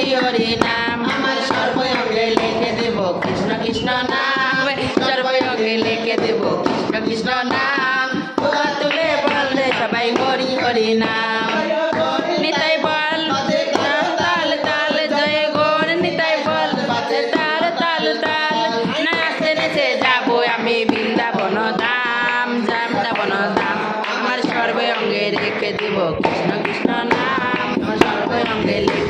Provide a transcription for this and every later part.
হরি হরি নাম। আমার সর্বঙ্গে লিখে দেব কৃষ্ণ কৃষ্ণ নাম। সর্বঙ্গে লিখে দেব কৃষ্ণ কৃষ্ণ নাম। দোয়া তুলে বললে সবাই হরি হরি নাম। নিতাই বল তাল তাল জয় গোর। নিতাই বল তাল তাল তাল। নাচতে নেচে যাব আমি বৃন্দাবন ধাম যাম যাবন ধাম। আমার সর্বে অঙ্গে রেখে দেব কৃষ্ণ কৃষ্ণ নাম। আমার সর্বে লিখে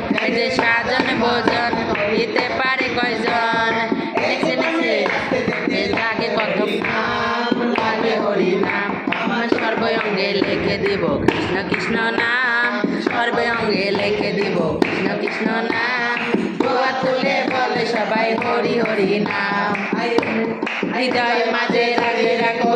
হরি নাম সর্বঙ্গে লিখে দিব কৃষ্ণ কৃষ্ণ নাম। সর্বঙ্গে লিখে দিব কৃষ্ণ কৃষ্ণ নাম। দোয়া তুলে বলে সবাই হরি হরি নাম। হৃদয় মাঝে রাখে রাখো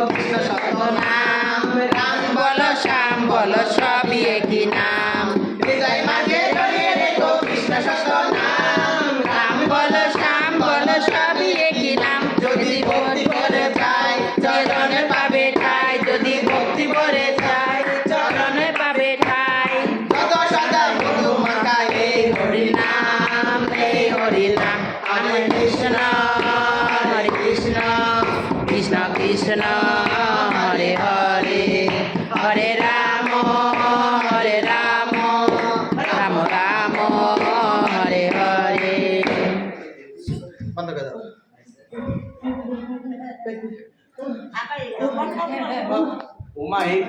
ভরে যায় চরণে পাবে ঠাই। যত সদা বন্ধু মাথায় এই হরি নাম এই হরি নাম। হরে কৃষ্ণ হরে কৃষ্ণ কৃষ্ণ কৃষ্ণ হরে হরে। হরে রাম হরে রাম রাম রাম হরে হরে। বন্ধ করে দাও। উমা এই